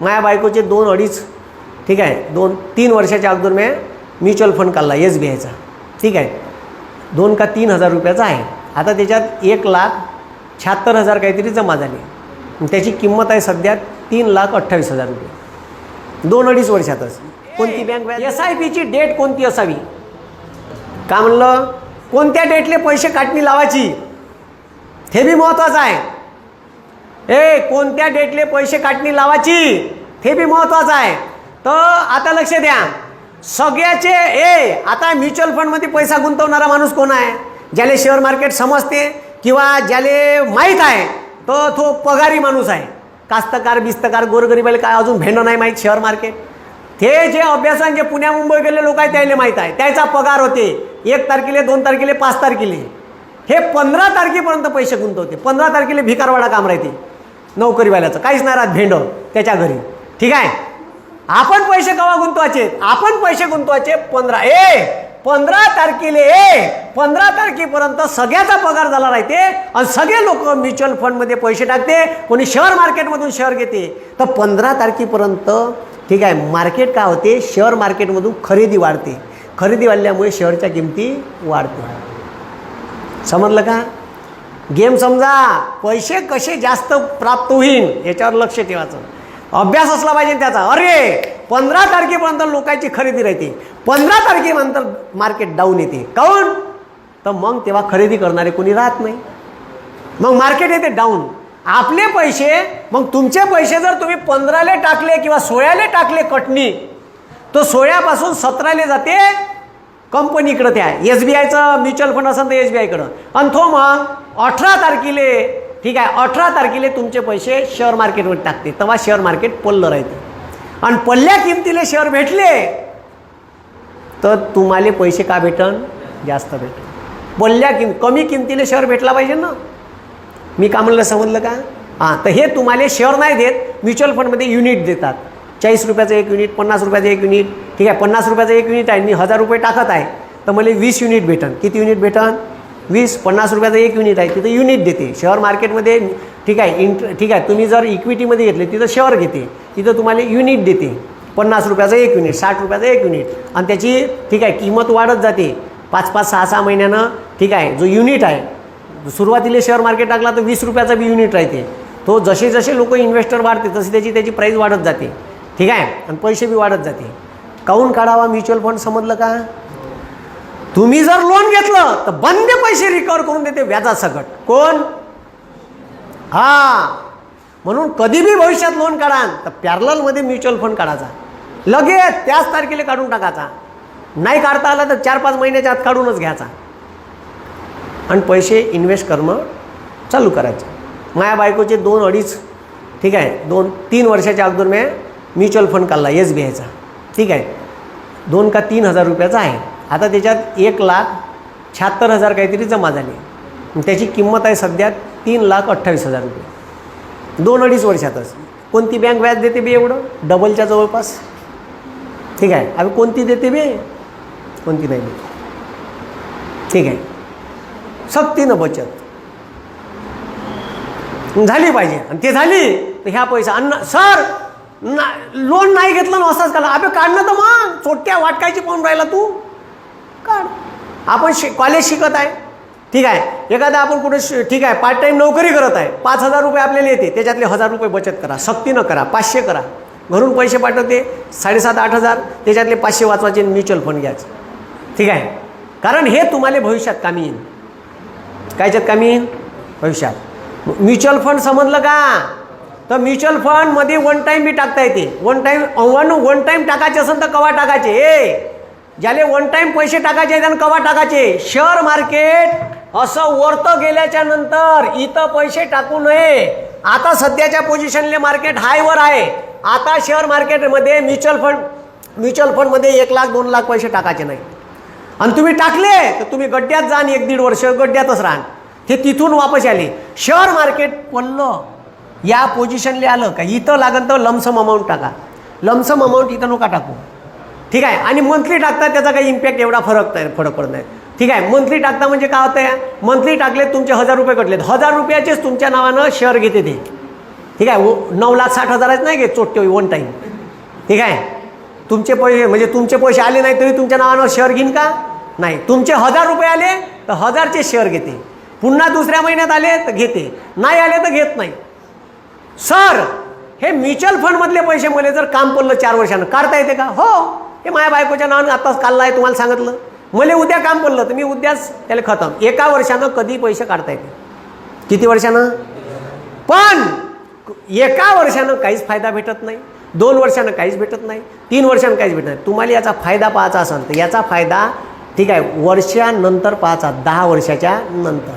माझ्या बायकोचे दोन अडीच ठीक आहे दोन तीन वर्षाच्या अगोदर मी म्युच्युअल फंड काढला एस बी आयचा. ठीक आहे दोन का तीन हजार रुपयाचा आहे. आता त्याच्यात एक लाख शहात्तर हजार काहीतरी जमा झाले. त्याची किंमत आहे सध्या तीन लाख अठ्ठावीस हजार रुपये. दोन अडीच वर्षातच. कोणती बँक एस आय पीची डेट कोणती असावी? का म्हणलं? कोणत्या डेटले पैसे काटणी लावायची? हे बी महत्त्वाचं आहे. ए कोणत्या डेटले पैसे काटणी लावायची? हे बी महत्त्वाचं आहे. तर आता लक्ष द्या. सगळ्याचे ए आता म्युच्युअल फंडमध्ये पैसा गुंतवणारा माणूस कोण आहे? ज्याले शेअर मार्केट समजते किंवा ज्याले माहीत आहे तर तो पगारी माणूस आहे. कास्तकार बिस्तकार गोरगरीबाला काय अजून भेंडं नाही माहीत शेअर मार्केट? ते जे अभ्यासान जे पुण्या मुंबई गेले लोक आहे त्याला माहीत आहे. त्याचा पगार होते. एक तारखेले दोन तारखेले पाच तारखेले. हे पंधरा तारखेपर्यंत पैसे गुंतवते. पंधरा तारखेला भिकारवाडा काम राहते. नोकरीवाल्याचं. काहीच नाही राहत भेंडं त्याच्या घरी. ठीक आहे? आपण पैसे कवा गुंतवायचे? आपण पैसे गुंतवायचे पंधरा ए पंधरा तारखेले ए पंधरा तारखेपर्यंत सगळ्याचा पगार झाला राहते आणि सगळे लोक म्युच्युअल फंडमध्ये पैसे टाकते कोणी शेअर मार्केटमधून शेअर घेते. तर पंधरा तारखेपर्यंत ठीक आहे मार्केट काय होते? शेअर मार्केटमधून खरेदी वाढते. खरेदी वाढल्यामुळे शेअरच्या किमती वाढते. समजलं का? गेम समजा पैसे कसे जास्त प्राप्त होईल याच्यावर लक्ष ठेवायचं. अभ्यास असला पाहिजे त्याचा. अरे पंधरा तारखेपर्यंत लोकांची खरेदी राहते. पंधरा तारखेनंतर मार्केट डाऊन येते. काऊन? तर मग तेव्हा खरेदी करणारे कोणी राहत नाही. मग मार्केट येते डाऊन आपले पैसे मग तुमचे पैसे जर तुम्ही पंधराले टाकले किंवा सोळाले टाकले कटणी तर सोळ्यापासून सतराले जाते कंपनीकडं त्या. एस बी आयचं म्युच्युअल फंड असेल तर एस बी आयकडं आणि तो मग अठरा तारखेले ठीक आहे अठरा तारखेले तुमचे पैसे शेअर मार्केटवर टाकते. तेव्हा शेअर मार्केट पडलं राहते. आणि पडल्या किमतीले शेअर भेटले तर तुम्हाला पैसे का भेटन? जास्त भेटन. पडल्या किम कमी किमतीने शेअर भेटला पाहिजे ना? मी का म्हणलं समजलं का? हां तर हे तुम्हाला शेअर नाही देत म्युच्युअल फंडमध्ये युनिट देतात. चाळीस रुपयाचं एक युनिट पन्नास रुपयाचं एक युनिट ठीक आहे पन्नास रुपयाचं एक युनिट आहे मी हजार रुपये टाकत आहे तर मला वीस युनिट भेटन. किती युनिट भेटन? वीस पन्नास रुपयाचं एक युनिट आहे तिथं युनिट देते. शेअर मार्केटमध्ये ठीक आहे इंट ठीक आहे तुम्ही जर इक्विटीमध्ये घेतले तिथं शेअर घेते. तिथं तुम्हाला युनिट देते. पन्नास रुपयाचं एक युनिट साठ रुपयाचं एक युनिट आणि त्याची ठीक आहे किंमत वाढत जाते. पाच पाच सहा सहा महिन्यानं ठीक आहे जो युनिट आहे सुरुवातीला शेअर मार्केट टाकला तर वीस रुपयाचा बी युनिट राहते. तो जसे जसे लोक इन्व्हेस्टर वाढते तशी त्याची त्याची प्राईस वाढत जाते. ठीक आहे आणि पैसे बी वाढत जाते. काऊन काढावा? म्युच्युअल फंड समजलं का? तुम्ही जर लोन घेतलं तर बंद पैसे रिकवर करून देते व्याजासकट. कोण? हा. म्हणून कधी बी भविष्यात लोन काढा तर पॅरलमध्ये म्युच्युअल फंड काढायचा. लगेच त्याच तारखेला काढून टाकायचा. नाही काढता आला तर चार पाच महिन्याच्या आत काढूनच घ्यायचा. आणि पैसे इन्व्हेस्ट करणं चालू करायचं. माझ्या बायकोचे दोन अडीच ठीक आहे दोन तीन वर्षाच्या अगोदर मी म्युच्युअल फंड काढला एस बी आयचा ठीक आहे. दोन का तीन हजार रुपयाचा आहे. आता त्याच्यात एक लाख शहात्तर हजार काहीतरी जमा झाले. त्याची किंमत आहे सध्या तीन लाख अठ्ठावीस हजार रुपये. दोन अडीच वर्षातच. कोणती बँक व्याज देते बी एवढं? डबलच्या जवळपास. ठीक आहे. अभी कोणती देते बे? कोणती नाही देते. ठीक आहे. सक्तीनं बचत. झाली पाहिजे. आणि ते झाली तर ह्या पैसा अन्न सर ना लोन नाही घेतलं ना असंच काढला अबे काढणं तर मग. चोट्या वाटकायची पाहून राहिला तू. काढ आपण शि कॉलेज शिकत आहे. ठीक आहे. एखादा आपण कुठे शि- ठीक आहे. पार्ट टाईम नोकरी करत आहे. पाच हजार रुपये आपल्याला येते. त्याच्यातले हजार रुपये बचत करा. सक्तीनं करा. पाचशे करा. घरून पैसे पाठवते. साडेसात आठ हजार. त्याच्यातले पाचशे वाचवायचे म्युच्युअल फंड घ्यायचे. ठीक आहे? कारण हे तुम्हाला भविष्यात कामी येईल. कायच्यात कामी येईल? भविष्यात. म्युच्युअल फंड समजलं का? तर म्युच्युअल फंडमध्ये वन टाईम बी टाकता येते. One time one one time टाकायचे असेल तर कवा टाकायचे? ए! ज्याले वन टाईम पैसे टाकायचे त्यानं कवा टाकायचे? शेअर मार्केट असं वरतं गेल्याच्यानंतर इथं पैसे टाकू नये. आता सध्याच्या पोझिशनले मार्केट हायवर आहे. आता शेअर मार्केटमध्ये म्युच्युअल फंड म्युच्युअल फंडमध्ये एक लाख दोन लाख पैसे टाकायचे नाही आणि तुम्ही टाकले तर तुम्ही गड्ड्यात जाण एक दीड वर्ष गड्ड्यातच राहा. हे तिथून वापस आले. शेअर मार्केट पडलं. या पोझिशनले आलं का? इथं लागन तर लमसम अमाऊंट टाका. लमसम अमाऊंट इथं नका टाकू. ठीक आहे? आणि मंथली टाकता त्याचा काही इम्पॅक्ट एवढा फरक फरक पडत नाही. ठीक आहे? मंथली टाकता म्हणजे काय होतं मंथली टाकले तुमचे हजार रुपये कटलेत. हजार रुपयाचेच तुमच्या नावानं शेअर घेते ते. ठीक आहे? व- नऊ लाख साठ हजारच नाही घेत चोट्टे वन टाईम ठीक आहे? तुमचे पैसे म्हणजे तुमचे पैसे आले नाही तरी तुमच्या नावानं शेअर घेईन का? नाही. तुमचे हजार रुपये आले तर हजारचे शेअर घेते. पुन्हा दुसऱ्या महिन्यात आले तर घेते. नाही आले तर घेत नाही. सर हे म्युच्युअल फंडमधले पैसे मला जर काम पडलं चार वर्षानं काढता येते का? हो. हे माझ्या बायकोच्या नावानं आत्ताच काढलं आहे तुम्हाला सांगितलं. मला उद्या काम पडलं तर मी उद्याच त्याला खतम. एका वर्षानं कधी पैसे काढता येते किती वर्षानं? पण एका वर्षानं काहीच फायदा भेटत नाही. दोन वर्षानं काहीच भेटत नाही. तीन वर्षानं काहीच भेटत नाही. तुम्हाला याचा फायदा पाहायचा असेल तर याचा फायदा ठीक आहे वर्षानंतर पाहायचा दहा वर्षाच्या नंतर.